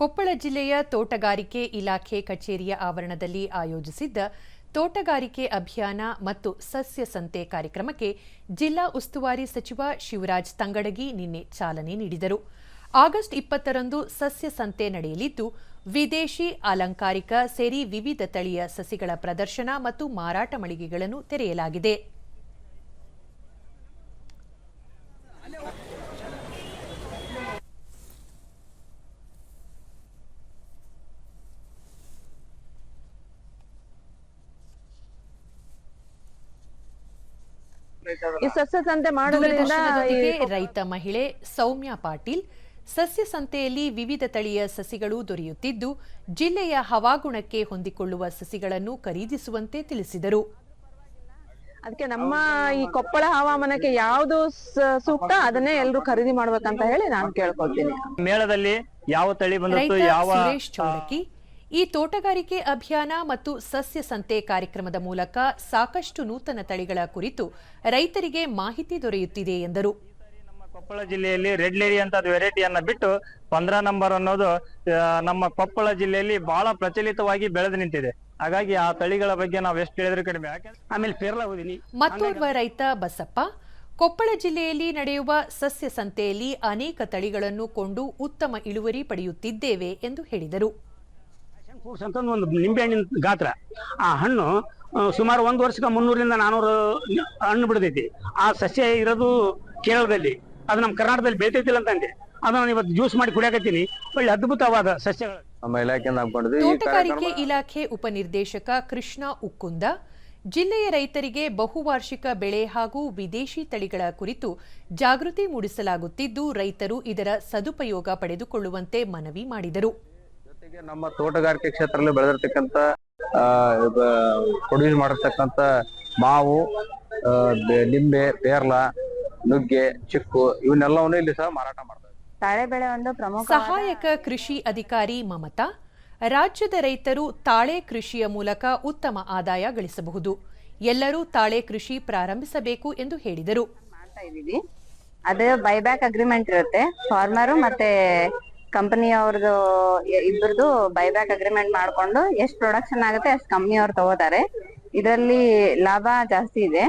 ಕೊಪ್ಪಳ ಜಿಲ್ಲೆಯ ತೋಟಗಾರಿಕೆ ಇಲಾಖೆ ಕಚೇರಿಯ ಆವರಣದಲ್ಲಿ ಆಯೋಜಿಸಿದ್ದ ತೋಟಗಾರಿಕೆ ಅಭಿಯಾನ ಮತ್ತು ಸಸ್ಯ ಸಂತೆ ಕಾರ್ಯಕ್ರಮಕ್ಕೆ ಜಿಲ್ಲಾ ಉಸ್ತುವಾರಿ ಸಚಿವ ಶಿವರಾಜ್ ತಂಗಡಗಿ ನಿನ್ನೆ ಚಾಲನೆ ನೀಡಿದರು. ಆಗಸ್ಟ್ ಇಪ್ಪತ್ತರಂದು ಸಸ್ಯ ಸಂತೆ ನಡೆಯಲಿದ್ದು, ವಿದೇಶಿ ಅಲಂಕಾರಿಕ ಸೇರಿ ವಿವಿಧ ತಳಿಯ ಸಸಿಗಳ ಪ್ರದರ್ಶನ ಮತ್ತು ಮಾರಾಟ ಮಳಿಗೆಗಳನ್ನು ತೆರೆಯಲಾಗಿದೆ. ಈ ಸಸ್ಯ ಸಂತೆ ಮಾಡೋದ್ರಿಂದ ದೂರದರ್ಶನದೊಂದಿಗೆ ರೈತ ಮಹಿಳೆ ಸೌಮ್ಯ ಪಾಟೀಲ್ ಸಸ್ಯ ಸಂತೆಯಲ್ಲಿ ವಿವಿಧ ತಳಿಯ ಸಸಿಗಳು ದೊರೆಯುತ್ತಿದ್ದು ಜಿಲ್ಲೆಯ ಹವಾಗುಣಕ್ಕೆ ಹೊಂದಿಕೊಳ್ಳುವ ಸಸಿಗಳನ್ನು ಖರೀದಿಸುವಂತೆ ತಿಳಿಸಿದರು. ಅದಕ್ಕೆ ನಮ್ಮ ಈ ಕೊಪ್ಪಳ ಹವಾಮಾನಕ್ಕೆ ಯಾವುದು ಸೂಕ್ತ ಅದನ್ನೇ ಎಲ್ಲರೂ ಖರೀದಿ ಮಾಡ್ಬೇಕಂತ ಹೇಳಿ ನಾನು ಕೇಳ್ಕೊಳ್ತೀನಿ. ಮೇಳದಲ್ಲಿ ಯಾವ ತಳಿ ಬಂದಿತ್ತು ಯಾವ ಸುರೇಶ್ ಚೌಡಕಿ ಈ ತೋಟಗಾರಿಕೆ ಅಭಿಯಾನ ಮತ್ತು ಸಸ್ಯ ಸಂತೆ ಕಾರ್ಯಕ್ರಮದ ಮೂಲಕ ಸಾಕಷ್ಟು ನೂತನ ತಳಿಗಳ ಕುರಿತು ರೈತರಿಗೆ ಮಾಹಿತಿ ದೊರೆಯುತ್ತಿದೆ ಎಂದರು. ನಮ್ಮ ಕೊಪ್ಪಳ ಜಿಲ್ಲೆಯಲ್ಲಿ ರೆಡ್ ಲೇರಿ ಅಂತ ವೆರೈಟಿಯನ್ನ ಬಿಟ್ಟು ಪಂದ್ರ ನಂಬರ್ ಅನ್ನೋದು ಆ, ನಮ್ಮ ಕೊಪ್ಪಳ ಜಿಲ್ಲೆಯಲ್ಲಿ ಬಹಳ ಪ್ರಚಲಿತವಾಗಿ ಬೆಳೆದು ನಿಂತಿದೆ. ಹಾಗಾಗಿ ಆ ತಳಿಗಳ ಬಗ್ಗೆ ನಾವು ಎಷ್ಟು ಹೇಳಿದ್ರೆ ಕಡಿಮೆ. ಆಮೇಲೆ ಓದಿನಿ ಮತ್ತೋರ್ವ ರೈತ ಬಸಪ್ಪ ಕೊಪ್ಪಳ ಜಿಲ್ಲೆಯಲ್ಲಿ ನಡೆಯುವ ಸಸ್ಯ ಸಂತೆಯಲ್ಲಿ ಅನೇಕ ತಳಿಗಳನ್ನು ಕೊಂಡು ಉತ್ತಮ ಇಳುವರಿ ಪಡೆಯುತ್ತಿದ್ದೇವೆ ಎಂದು ಹೇಳಿದರು. ಫ್ರೂಟ್ಸ್ ಅಂತ ಒಂದು ನಿಂಬೆಹಣ್ಣಿನ ಗಾತ್ರ. ಆ ಹಣ್ಣು ಸುಮಾರು ಒಂದು ವರ್ಷಕ್ಕೆ ಮುನ್ನೂರಿಂದ ನಾನೂರು ಹಣ್ಣು ಬಿಡತೈತಿ. ಆ ಸಸ್ಯ ಇರೋದು ಕೇರಳದಲ್ಲಿ. ಅದು ನಮ್ಮ ಕರ್ನಾಟಕದಲ್ಲಿ ಬೆಳಿತೈತಿಲ್ಲ ಅಂತ ಅಂದೆ ಅದನ್ನ ಇವತ್ತು ಜ್ಯೂಸ್ ಮಾಡಿ ಕುಡಿಯಾಕತ್ತೀನಿ. ಒಳ್ಳೆ ಅದ್ಭುತವಾದ ಸಸ್ಯಗಳು. ನಮ್ಮ ಇಲಾಖೆಯಿಂದ ಹಾಕೊಂಡಿದ್ವಿ ತೋಟಗಾರಿಕೆ ಇಲಾಖೆ ಇಲಾಖೆ ಉಪನಿರ್ದೇಶಕ ಕೃಷ್ಣ ಉಕ್ಕುಂದ ಜಿಲ್ಲೆಯ ರೈತರಿಗೆ ಬಹುವಾರ್ಷಿಕ ಬೆಳೆ ಹಾಗೂ ವಿದೇಶಿ ತಳಿಗಳ ಕುರಿತು ಜಾಗೃತಿ ಮೂಡಿಸಲಾಗುತ್ತಿದ್ದು ರೈತರು ಇದರ ಸದುಪಯೋಗ ಪಡೆದುಕೊಳ್ಳುವಂತೆ ಮನವಿ ಮಾಡಿದರು. ಜೊತೆಗೆ ನಮ್ಮ ತೋಟಗಾರಿಕೆ ಕ್ಷೇತ್ರದಲ್ಲಿ ಬೆಳೆದಿರ್ತಕ್ಕಂಥ ಪ್ರೊಡ್ಯೂಸ್ ಮಾಡಿರ್ತಕ್ಕಂತ ಮಾವು ನಿಂಬೆ ಪೇರ್ಲ ನುಗ್ಗೆ ಚಿಕ್ಕು ಇವನ್ನೆಲ್ಲವನ್ನು ಇಲ್ಲಿ ಸಹ ಮಾರಾಟ ಮಾಡ್ತಾರೆ ತಾಳೆ ಬೆಳೆ ಒಂದು ಪ್ರಮುಖ ಸಹಾಯಕ ಕೃಷಿ ಅಧಿಕಾರಿ ಮಮತಾ ರಾಜ್ಯದ ರೈತರು ತಾಳೆ ಕೃಷಿಯ ಮೂಲಕ ಉತ್ತಮ ಆದಾಯ ಗಳಿಸಬಹುದು. ಎಲ್ಲರೂ ತಾಳೆ ಕೃಷಿ ಪ್ರಾರಂಭಿಸಬೇಕು ಎಂದು ಹೇಳಿದರು. ಮಾಡ್ತಾ ಇದೀವಿ ಅದು ಬೈಬ್ಯಾಕ್ ಅಗ್ರಿಮೆಂಟ್ ಇರುತ್ತೆ. ಫಾರ್ಮರು ಮತ್ತೆ ಕಂಪನಿ ಅವ್ರದ್ದು ಇಬ್ಬರದು ಬೈಬ್ಯಾಕ್ ಅಗ್ರಿಮೆಂಟ್ ಮಾಡ್ಕೊಂಡು ಎಷ್ಟು ಪ್ರೊಡಕ್ಷನ್ ಆಗುತ್ತೆ ಅಷ್ಟು ಕಂಪನಿ ಅವ್ರು ತಗೋತಾರೆ. ಇದರಲ್ಲಿ ಲಾಭ ಜಾಸ್ತಿ ಇದೆ.